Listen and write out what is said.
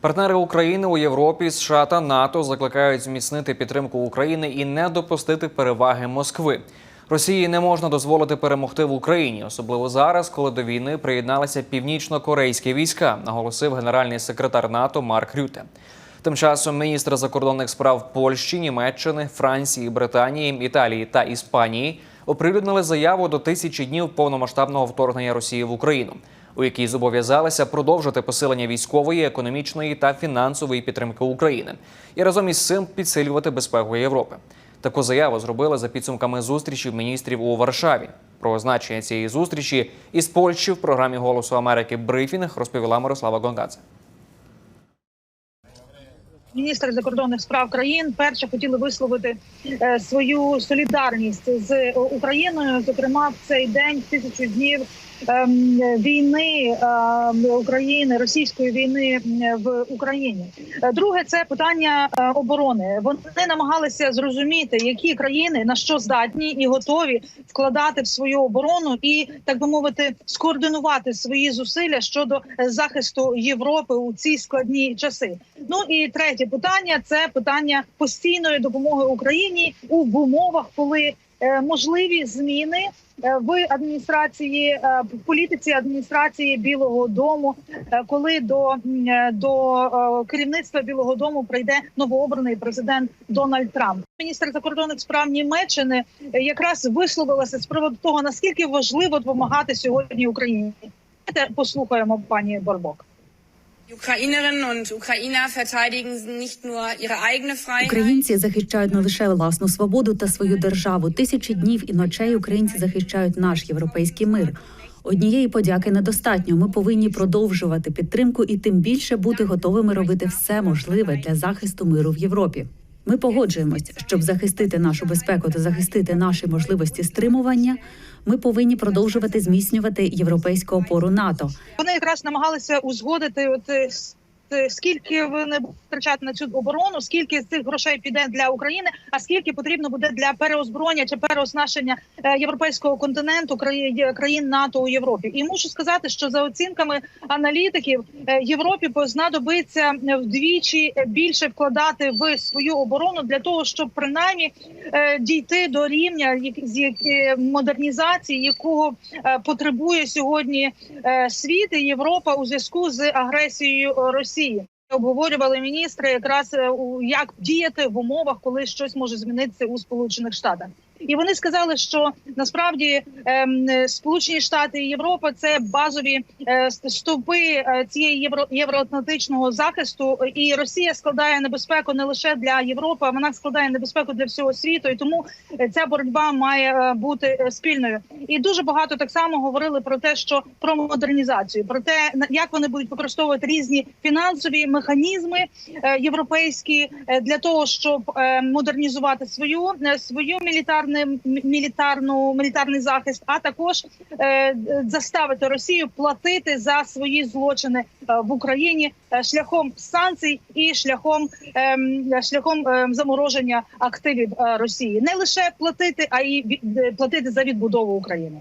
Партнери України у Європі, США та НАТО закликають зміцнити підтримку України і не допустити переваги Москви. Росії не можна дозволити перемогти в Україні, особливо зараз, коли до війни приєдналися північно-корейські війська, наголосив генеральний секретар НАТО Марк Рюте. Тим часом міністри закордонних справ Польщі, Німеччини, Франції, Британії, Італії та Іспанії оприлюднили заяву до тисячі днів повномасштабного вторгнення Росії в Україну, у якій зобов'язалися продовжити посилення військової, економічної та фінансової підтримки України і разом із цим підсилювати безпеку Європи. Таку заяву зробили за підсумками зустрічі міністрів у Варшаві. Про значення цієї зустрічі із Польщі в програмі Голосу Америки брифінг розповіла Мирослава Гонгадзе. Міністри закордонних справ країн перше хотіли висловити е, свою солідарність з Україною. Зокрема, в цей день в тисячу днів ем, війни ем, України, російської війни в Україні. Е, Друге, це питання е, оборони. Вони намагалися зрозуміти, які країни на що здатні і готові вкладати в свою оборону, і так би мовити, скоординувати свої зусилля щодо е, захисту Європи у ці складні часи. Ну і третє питання це питання постійної допомоги Україні у умовах, коли е, можливі зміни е, в адміністрації е, в політиці адміністрації Білого Дому, коли до, до керівництва Білого Дому прийде новообраний президент Дональд Трамп. Міністр закордонних справ Німеччини якраз висловилася з приводу того, наскільки важливо допомагати сьогодні Україні. Послухаємо пані Борбок. Українці захищають не лише власну свободу та свою державу. Тисячі днів і ночей українці захищають наш європейський мир. Однієї подяки недостатньо. Ми повинні продовжувати підтримку і тим більше бути готовими робити все можливе для захисту миру в Європі. Ми погоджуємось, щоб захистити нашу безпеку та захистити наші можливості стримування. Ми повинні продовжувати зміцнювати європейську опору НАТО. Вони якраз намагалися узгодити, от е, скільки вони будуть втрачати на цю оборону, скільки з цих грошей піде для України, а скільки потрібно буде для переозброєння чи переоснащення е, європейського континенту країн НАТО у Європі. І мушу сказати, що за оцінками аналітиків е, Європі знадобиться вдвічі більше вкладати в свою оборону для того, щоб принаймні е, дійти до рівня модернізації, якого е, потребує сьогодні е, світ і Європа у зв'язку з агресією е, Росії. Обговорювали міністри якраз е, як діяти в умовах, коли щось може змінитися у Сполучених Штатах. І вони сказали, що насправді ем, е, Сполучені Штати і Європа це базові е, стовпи е, цієї євро євроатлантичного захисту. І Росія складає небезпеку не лише для Європи, а вона складає небезпеку для всього світу. І тому ця боротьба має бути спільною. І дуже багато так само говорили про те, що про модернізацію, про те, як вони будуть використовувати різні фінансові механізми європейські для того, щоб е, модернізувати свою свою мілітарне м- мілітарну мілітарний захист, а також е, заставити Росію платити за свої злочини е, в Україні е, шляхом санкцій і шляхом ем, шляхом замороження активів Росії, не лише платити, а й платити за відбудову України.